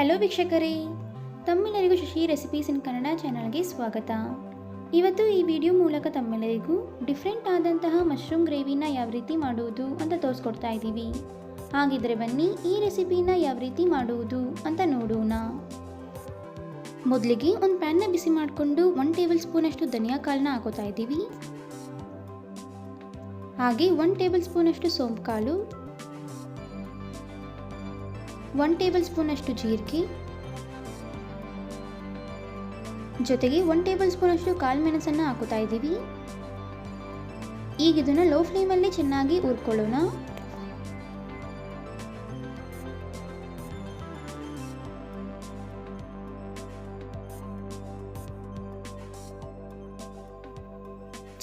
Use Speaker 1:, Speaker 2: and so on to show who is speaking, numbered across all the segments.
Speaker 1: Hello ವೀಕ್ಷಕರೇ. ತಮ್ಮೆಲ್ಲರಿಗೂ Shashi recipes ಇನ್ ಕನ್ನಡ ಚಾನಲ್ಗೆ ಸ್ವಾಗತ. ಇವತ್ತು ಈ ವಿಡಿಯೋ ಮೂಲಕ ತಮ್ಮೆಲ್ಲರಿಗೂ ಡಿಫ್ರೆಂಟ್ ಆದಂತಹ ಮಶ್ರೂಮ್ ಗ್ರೇವಿನ ಯಾವ ರೀತಿ ಮಾಡುವುದು ಅಂತ ತೋರಿಸ್ಕೊಡ್ತಾ ಇದ್ದೀವಿ. ಹಾಗಿದ್ರೆ ಬನ್ನಿ ಈ ರೆಸಿಪಿನ ಯಾವ ರೀತಿ ಮಾಡುವುದು ಅಂತ ನೋಡೋಣ. ಮೊದಲಿಗೆ ಒಂದು ಪ್ಯಾನ್ನ ಬಿಸಿ ಮಾಡಿಕೊಂಡು ಒನ್ ಟೇಬಲ್ ಸ್ಪೂನಷ್ಟು ಧನಿಯಾ ಕಾಳನ್ನ ಹಾಕೋತಾ ಇದ್ದೀವಿ. ಹಾಗೆ ಒನ್ ಟೇಬಲ್ ಸ್ಪೂನಷ್ಟು ಸೋಂಪು ಕಾಳು ಒನ್ ಟೇಬಲ್ ಸ್ಪೂನಷ್ಟು ಜೀರಿಗೆ. ಜೊತೆಗೆ ಒನ್ ಟೇಬಲ್ ಸ್ಪೂನಷ್ಟು ಕಾಳು ಮೆಣಸನ್ನು ಹಾಕುತ್ತಾ ಇದ್ದೀವಿ. ಈಗ ಇದನ್ನು ಲೋ ಫ್ಲೇಮಲ್ಲಿ ಚೆನ್ನಾಗಿ ಹುರ್ಕೊಳ್ಳೋಣ.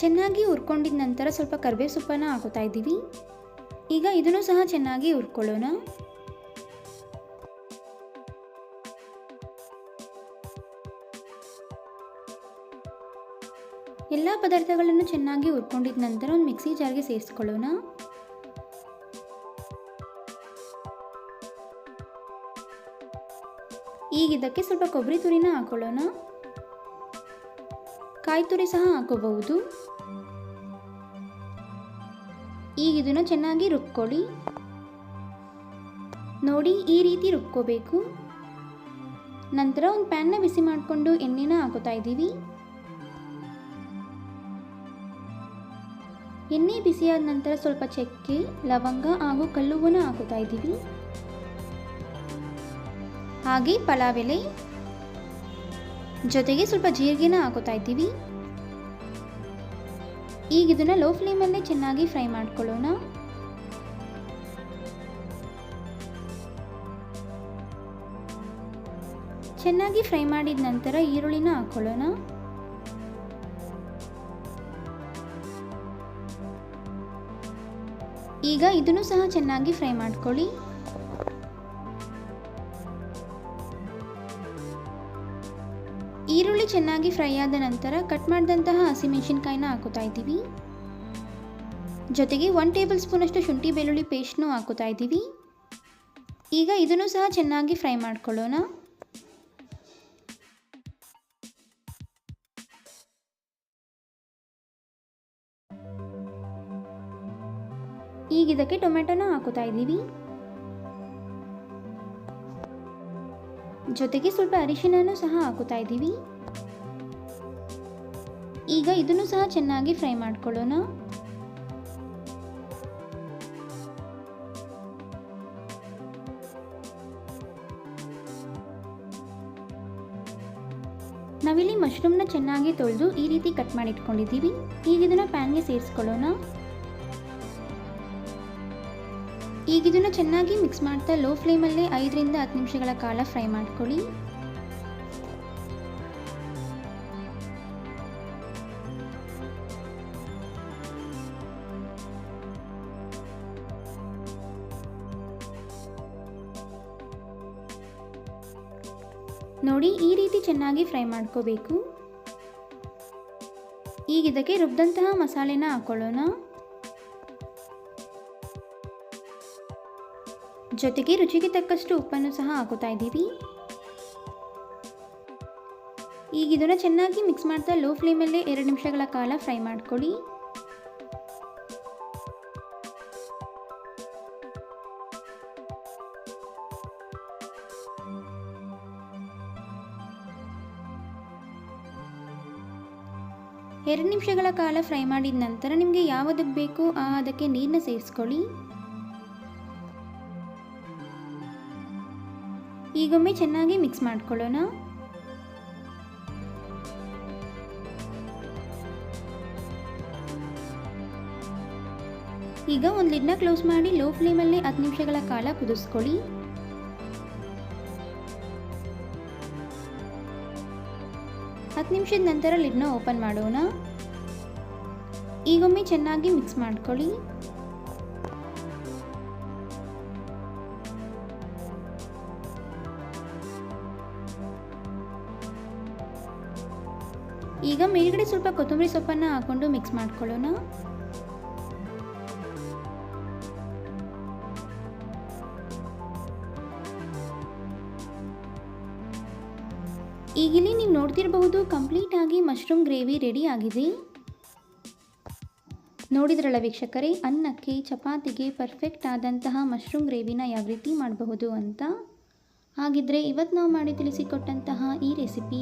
Speaker 1: ಚೆನ್ನಾಗಿ ಹುರ್ಕೊಂಡಿದ ನಂತರ ಸ್ವಲ್ಪ ಕರಿಬೇವು ಸೊಪ್ಪನ್ನು ಹಾಕುತ್ತಾ ಇದ್ದೀವಿ. ಈಗ ಇದನ್ನು ಸಹ ಚೆನ್ನಾಗಿ ಹುರ್ಕೊಳ್ಳೋಣ. ಎಲ್ಲ ಪದಾರ್ಥಗಳನ್ನು ಚೆನ್ನಾಗಿ ಹುರ್ಕೊಂಡಿದ ನಂತರ ಒಂದು ಮಿಕ್ಸಿ ಜಾರ್ಗೆ ಸೇರಿಸ್ಕೊಳ್ಳೋಣ. ಈಗ ಇದಕ್ಕೆ ಸ್ವಲ್ಪ ಕೊಬ್ಬರಿ ತುರಿನ ಹಾಕೊಳ್ಳೋಣ. ಕಾಯಿ ತುರಿ ಸಹ ಹಾಕೋಬಹುದು. ಈಗ ಇದನ್ನು ಚೆನ್ನಾಗಿ ರುಬ್ಕೊಳ್ಳಿ. ನೋಡಿ, ಈ ರೀತಿ ರುಬ್ಕೋಬೇಕು. ನಂತರ ಒಂದು ಪ್ಯಾನ್ನ ಬಿಸಿ ಮಾಡಿಕೊಂಡು ಎಣ್ಣೆನ ಹಾಕೋತಾ ಇದ್ದೀವಿ. ಎಣ್ಣೆ ಬಿಸಿಯಾದ ನಂತರ ಸ್ವಲ್ಪ ಚಕ್ಕೆ, ಲವಂಗ ಹಾಗೂ ಕಲ್ಲುವನ್ನು ಹಾಕೋತಾ ಇದ್ದೀವಿ. ಹಾಗೆ ಪಲಾವ್ ಎಲೆ ಜೊತೆಗೆ ಸ್ವಲ್ಪ ಜೀರಿಗೆನ ಹಾಕೋತಾ ಇದ್ದೀವಿ. ಈಗ ಇದನ್ನ ಲೋ ಫ್ಲೇಮಲ್ಲೇ ಚೆನ್ನಾಗಿ ಫ್ರೈ ಮಾಡ್ಕೊಳ್ಳೋಣ. ಚೆನ್ನಾಗಿ ಫ್ರೈ ಮಾಡಿದ ನಂತರ ಈರುಳ್ಳಿನ ಹಾಕೊಳ್ಳೋಣ. ಈಗ ಇದನ್ನು ಸಹ ಚೆನ್ನಾಗಿ ಫ್ರೈ ಮಾಡ್ಕೊಳ್ಳಿ. ಈರುಳ್ಳಿ ಚೆನ್ನಾಗಿ ಫ್ರೈ ಆದ ನಂತರ ಕಟ್ ಮಾಡಿದಂತಹ ಹಸಿಮೆಣಸಿನ್ಕಾಯಿನ ಹಾಕುತ್ತಾ ಇದ್ದೀವಿ. ಜೊತೆಗೆ ಒನ್ ಟೇಬಲ್ ಸ್ಪೂನಷ್ಟು ಶುಂಠಿ ಬೆಳ್ಳುಳ್ಳಿ ಪೇಸ್ಟ್ನೂ ಹಾಕುತ್ತಾ ಇದ್ದೀವಿ. ಈಗ ಇದನ್ನು ಸಹ ಚೆನ್ನಾಗಿ ಫ್ರೈ ಮಾಡ್ಕೊಳ್ಳೋಣ. ಈಗ ಇದಕ್ಕೆ ಟೊಮೆಟೊನ ಹಾಕೋತಾ ಇದ್ದೀವಿ. ಜೊತೆಗೆ ಸ್ವಲ್ಪ ಅರಿಶಿನ ಸಹ ಹಾಕೋತಾ ಇದ್ದೀವಿ. ಈಗ ಇದನ್ನು ಸಹ ಚೆನ್ನಾಗಿ ಫ್ರೈ ಮಾಡ್ಕೊಳ್ಳೋಣ. ನಾವಿಲ್ಲಿ ಮಶ್ರೂಮ್ನ ಚೆನ್ನಾಗಿ ತೊಳೆದು ಈ ರೀತಿ ಕಟ್ ಮಾಡಿಟ್ಕೊಂಡಿದ್ದೀವಿ. ಈಗ ಇದನ್ನು ಪ್ಯಾನ್ಗೆ ಸೇರಿಸ್ಕೊಳ್ಳೋಣ. ಈಗ ಇದನ್ನು ಚೆನ್ನಾಗಿ ಮಿಕ್ಸ್ ಮಾಡ್ತಾ ಲೋ ಫ್ಲೇಮಲ್ಲಿ ಐದರಿಂದ ಹತ್ತು ನಿಮಿಷಗಳ ಕಾಲ ಫ್ರೈ ಮಾಡ್ಕೊಳ್ಳಿ. ನೋಡಿ ಈ ರೀತಿ ಚೆನ್ನಾಗಿ ಫ್ರೈ ಮಾಡ್ಕೋಬೇಕು. ಈಗ ಇದಕ್ಕೆ ರುಬ್ಬಿದಂತಹ ಮಸಾಲೆನ ಹಾಕೊಳ್ಳೋಣ. ಜೊತೆಗೆ ರುಚಿಗೆ ತಕ್ಕಷ್ಟು ಉಪ್ಪನ್ನು ಸಹ ಹಾಕುತ್ತಾ ಇದ್ದೀವಿ ಈಗ ಇದನ್ನು ಚೆನ್ನಾಗಿ ಮಿಕ್ಸ್ ಮಾಡ್ತಾ ಲೋ ಫ್ಲೇಮಲ್ಲೇ ಎರಡು ನಿಮಿಷಗಳ ಕಾಲ ಫ್ರೈ ಮಾಡ್ಕೊಳ್ಳಿ. ಎರಡು ನಿಮಿಷಗಳ ಕಾಲ ಫ್ರೈ ಮಾಡಿದ ನಂತರ ನಿಮಗೆ ಯಾವುದಕ್ಕೆ ಬೇಕೋ ಆ ಅದಕ್ಕೆ ನೀರನ್ನ ಸೇರಿಸ್ಕೊಳ್ಳಿ. ಈಗೊಮ್ಮೆ ಚೆನ್ನಾಗಿ ಮಿಕ್ಸ್ ಮಾಡ್ಕೊಳ್ಳೋಣ. ಈಗ ಒಂದು ಲಿಡ್ನ ಕ್ಲೋಸ್ ಮಾಡಿ ಲೋ ಫ್ಲೇಮಲ್ಲಿ ಹತ್ತು ನಿಮಿಷಗಳ ಕಾಲ ಕುದಿಸ್ಕೊಳ್ಳಿ. ಹತ್ತು ನಿಮಿಷದ ನಂತರ ಲಿಡ್ನ ಓಪನ್ ಮಾಡೋಣ. ಈಗೊಮ್ಮೆ ಚೆನ್ನಾಗಿ ಮಿಕ್ಸ್ ಮಾಡ್ಕೊಳ್ಳಿ. ಈಗ ಮೇಲ್ಗಡೆ ಸ್ವಲ್ಪ ಕೊತ್ತಂಬರಿ ಸೊಪ್ಪನ್ನು ಹಾಕೊಂಡು ಮಿಕ್ಸ್ ಮಾಡ್ಕೊಳ್ಳೋಣ. ಈಗಿಲ್ಲಿ ನೀವು ನೋಡ್ತಿರಬಹುದು ಕಂಪ್ಲೀಟ್ ಆಗಿ ಮಶ್ರೂಮ್ ಗ್ರೇವಿ ರೆಡಿ ಆಗಿದೆ. ನೋಡಿದ್ರಲ್ಲ ವೀಕ್ಷಕರೇ, ಅನ್ನಕ್ಕೆ, ಚಪಾತಿಗೆ ಪರ್ಫೆಕ್ಟ್ ಆದಂತಹ ಮಶ್ರೂಮ್ ಗ್ರೇವಿನ ಯಾವ ರೀತಿ ಮಾಡಬಹುದು ಅಂತ? ಹಾಗಿದ್ರೆ ಇವತ್ತು ನಾವು ಮಾಡಿ ತಿಳಿಸಿಕೊಟ್ಟಂತಹ ಈ ರೆಸಿಪಿ